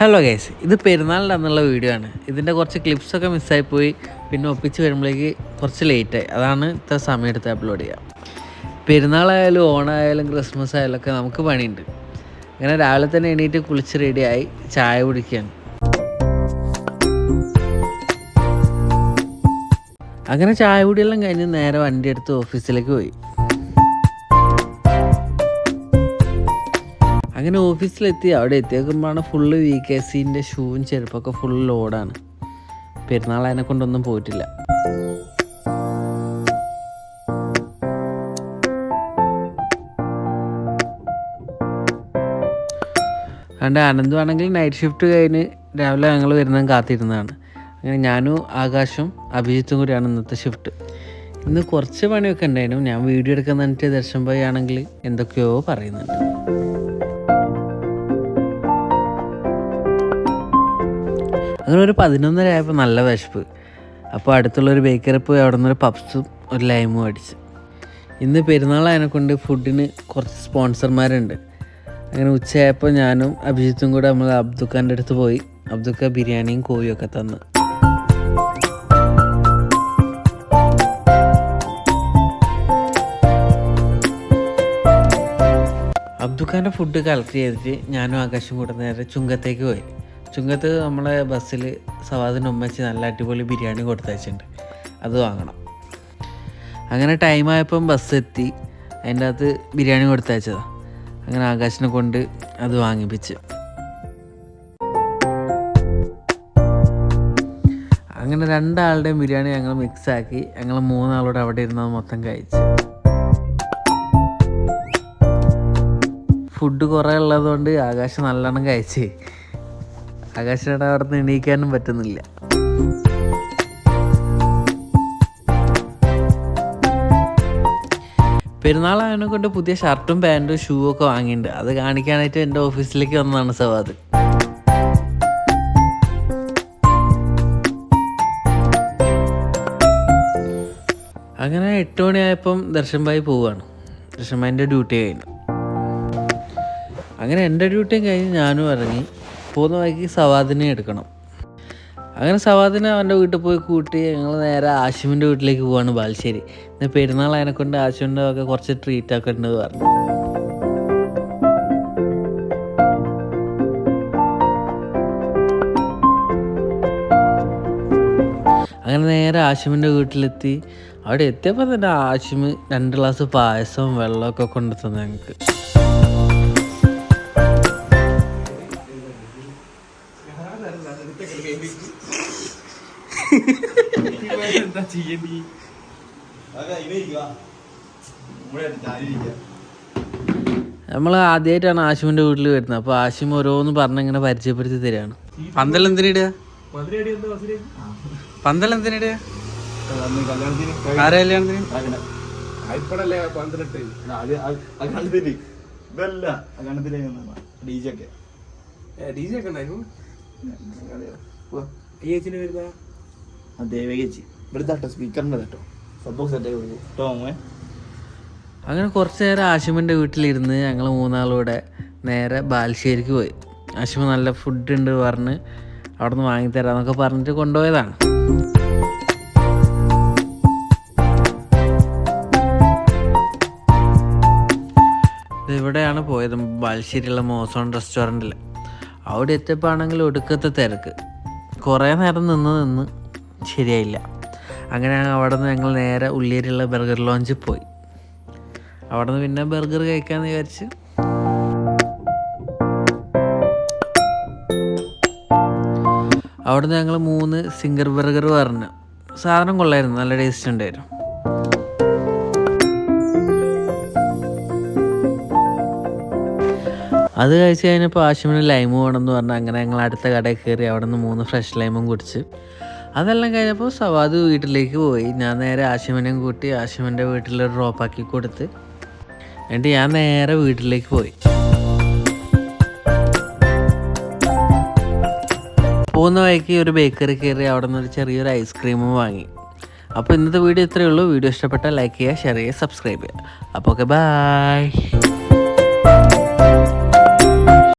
Hello guys ഇത് പെരുന്നാളിന്റെ അന്നുള്ള വീഡിയോ ആണ്. ഇതിന്റെ കുറച്ച് ക്ലിപ്സൊക്കെ മിസ്സായിപ്പോയി പിന്നെ ഒപ്പിച്ച് വരുമ്പോഴേക്ക് കുറച്ച് ലേറ്റായി അതാണ് ഇത്ര സമയം എടുത്ത് അപ്ലോഡ് ചെയ്യാം. പെരുന്നാളായാലും ഓണായാലും ക്രിസ്മസ് ആയാലും ഒക്കെ നമുക്ക് പണിയുണ്ട്. അങ്ങനെ രാവിലെ തന്നെ എണീറ്റ് കുളിച്ച് റെഡിയായി ചായ കുടിക്കുകയാണ് അങ്ങനെ ചായ കുടിയെല്ലാം കഴിഞ്ഞ് നേരെ വണ്ടി എടുത്ത് ഓഫീസിലേക്ക് പോയി. അങ്ങനെ ഓഫീസിലെത്തി. അവിടെ എത്തിയേക്കുമ്പോഴാണ് ഫുള്ള് വി കെ സിന്റെ ഷൂവും ചെരുപ്പൊക്കെ ഫുൾ ലോഡാണ് പെരുന്നാൾ അതിനെ കൊണ്ടൊന്നും പോയിട്ടില്ല. അതുകൊണ്ട് അനന്തുവാണെങ്കിൽ നൈറ്റ് ഷിഫ്റ്റ് കഴിഞ്ഞ് രാവിലെ ഞങ്ങൾ വരുന്നതും കാത്തിരുന്നതാണ്. അങ്ങനെ ഞാനും ആകാശും അഭിജിത്തും കൂടിയാണ് ഇന്നത്തെ ഷിഫ്റ്റ് ഇന്ന് കുറച്ച് പണിയൊക്കെ ഉണ്ടായിരുന്നു. ഞാൻ വീഡിയോ എടുക്കാൻ നിന്നിട്ട് ദർശൻ ഭായി ആണെങ്കിൽ എന്തൊക്കെയോ പറയുന്നുണ്ട്. അങ്ങനെ ഒരു പതിനൊന്നര ആയപ്പോൾ നല്ല വിശപ്പ്. അപ്പോൾ അടുത്തുള്ളൊരു ബേക്കറി പോയി അവിടെ നിന്നൊരു പപ്സും ഒരു ലൈമും അടിച്ച്. ഇന്ന് പെരുന്നാളായതിനെ കൊണ്ട് ഫുഡിന് കുറച്ച് സ്പോൺസർമാരുണ്ട് അങ്ങനെ ഉച്ചയായപ്പോൾ ഞാനും അഭിജിത്തും കൂടെ നമ്മൾ അബ്ദുഖാന്റെ അടുത്ത് പോയി. അബ്ദുക്ക ബിരിയാണിയും കോഴിയും ഒക്കെ തന്നു. അബ്ദുഖാന്റെ ഫുഡ് കളക്ട് ചെയ്തിട്ട് ഞാനും ആകാശും കൂടെ നേരെ ചുങ്കത്തേക്ക് പോയി. ചുങ്കത്ത് നമ്മളെ ബസ്സിൽ സവാദിന് ഉമ്മച്ച് നല്ല അടിപൊളി ബിരിയാണി കൊടുത്തയച്ചിട്ടുണ്ട്. അത് വാങ്ങണം. അങ്ങനെ ടൈമായപ്പം ബസ് എത്തി. അതിന്റെ അകത്ത് ബിരിയാണി കൊടുത്തയച്ചതാണ് അങ്ങനെ ആകാശിനെ കൊണ്ട് അത് വാങ്ങിപ്പിച്ച്. അങ്ങനെ രണ്ടാളുടെയും ബിരിയാണി ഞങ്ങൾ മിക്സാക്കി ഞങ്ങൾ മൂന്നാളോട് അവിടെ ഇരുന്നത് മൊത്തം കഴിച്ചു. ഫുഡ് കുറേ ഉള്ളതുകൊണ്ട് ആകാശം നല്ലോണം കഴിച്ചേ. ആകാശയുടെ അവിടെ നിന്ന് എണീക്കാനും പറ്റുന്നില്ല. പെരുന്നാളായതിനെ കൊണ്ട് പുതിയ ഷർട്ടും പാന്റും ഷൂ ഒക്കെ വാങ്ങിയിട്ടുണ്ട്. അത് കാണിക്കാനായിട്ട് എന്റെ ഓഫീസിലേക്ക് വന്നതാണ് സവാദ്. അങ്ങനെ എട്ട് മണിയായപ്പം ദർശൻ ഭായി പോവുകയാണ് ദർശൻ ഭായിന്റെ ഡ്യൂട്ടി കഴിഞ്ഞു. അങ്ങനെ എന്റെ ഡ്യൂട്ടിയും കഴിഞ്ഞ് ഞാനും ഇറങ്ങി. പോകുന്ന സവാദിനെ എടുക്കണം. അങ്ങനെ സവാദിനെ അവന്റെ വീട്ടിൽ പോയി കൂട്ടി ഞങ്ങൾ നേരെ ആശുവിന്റെ വീട്ടിലേക്ക് പോവാണ് ബാലുശ്ശേരി. ഇന്ന് പെരുന്നാൾ അതിനെ കൊണ്ട് ആശുവിന്റെ ഒക്കെ കുറച്ച് ട്രീറ്റ് ഒക്കെ ഉണ്ട് പറഞ്ഞു. അങ്ങനെ നേരെ ആശുവിന്റെ വീട്ടിലെത്തി. അവിടെ എത്തിയപ്പോൾ തന്നെ ആശുമ് രണ്ട് ഗ്ലാസ് പായസവും വെള്ളമൊക്കെ കൊണ്ടു ഞങ്ങൾക്ക്. നമ്മൾ ആദ്യമായിട്ടാണ് ആശുവിന്റെ വീട്ടിൽ വരുന്നത്. അപ്പൊ ആശും ഓരോന്ന് പറഞ്ഞിങ്ങനെ പരിചയപ്പെടുത്തി തരികയാണ് പന്തൽ ആരെ കല്യാണത്തിന്? ഇപ്പഴല്ലേ പന്ത്രണ്ട് കണ്ടതിൽ ഇതല്ല. കണ്ടതിൽ ഡീജെ ഒക്കെ ഡി ജെ ഒക്കെ ഉണ്ടായിരുന്നു? ഈ ചേച്ചിന്റെ വരുന്ന ദേവകേച്ചി. ഇവിടുത്തെ സ്പീക്കറിന്റെ കേട്ടോ സബ്ബോക്സ് കേട്ടോ അങ്ങനെ കുറച്ച് നേരം ആശുമിന്റെ വീട്ടിലിരുന്ന് ഞങ്ങൾ മൂന്നാളൂടെ നേരെ ബാലുശ്ശേരിക്ക് പോയി. ആശുമ നല്ല ഫുഡ് ഉണ്ട് പറഞ്ഞ് അവിടെ നിന്ന് വാങ്ങിത്തരാന്നൊക്കെ പറഞ്ഞിട്ട് കൊണ്ടുപോയതാണ്. ഇവിടെയാണ് പോയത് ബാലുശ്ശേരിയുള്ള മോസോൺ റെസ്റ്റോറന്റിൽ അവിടെ എത്തിയപ്പോൾ ആണെങ്കിൽ ഒടുക്കത്തെ തിരക്ക്. കുറേ നേരം നിന്ന് നിന്ന് ശരിയായില്ല. അങ്ങനെ അവിടെ നിന്ന് ഞങ്ങൾ നേരെ ഉള്ളിയേരിയുള്ള ബർഗർ ലോഞ്ചിൽ പോയി. അവിടെ നിന്ന് പിന്നെ ബർഗർ കഴിക്കാമെന്ന് വിചാരിച്ച്. അവിടുന്ന് ഞങ്ങൾ മൂന്ന് സിംഗർ ബർഗർ പറഞ്ഞു. സാധനം കൊള്ളായിരുന്നു നല്ല ടേസ്റ്റ് ഉണ്ടായിരുന്നു. അത് കഴിച്ച് കഴിഞ്ഞപ്പോൾ ആശുവിന് ലൈമ് വേണമെന്ന് പറഞ്ഞാൽ അങ്ങനെ ഞങ്ങൾ അടുത്ത കടയിൽ കയറി അവിടെ നിന്ന് മൂന്ന് ഫ്രഷ് ലൈമും കുടിച്ച്. അതെല്ലാം കഴിഞ്ഞപ്പോൾ സവാദ് വീട്ടിലേക്ക് പോയി. ഞാൻ നേരെ ആശുവിനെയും കൂട്ടി ആശുവിന്റെ വീട്ടിൽ ഡ്രോപ്പാക്കി കൊടുത്ത് എന്നിട്ട് ഞാൻ നേരെ വീട്ടിലേക്ക് പോയി. പോകുന്ന വഴിക്ക് ഒരു ബേക്കറി കയറി അവിടെ നിന്ന് ഒരു ചെറിയൊരു ഐസ്ക്രീമും വാങ്ങി. അപ്പോൾ ഇന്നത്തെ വീഡിയോ ഇത്രയേ ഉള്ളൂ. വീഡിയോ ഇഷ്ടപ്പെട്ടാൽ ലൈക്ക് ചെയ്യുക ഷെയർ ചെയ്യുക സബ്സ്ക്രൈബ് ചെയ്യുക. അപ്പോൾ ഓക്കെ ബായ്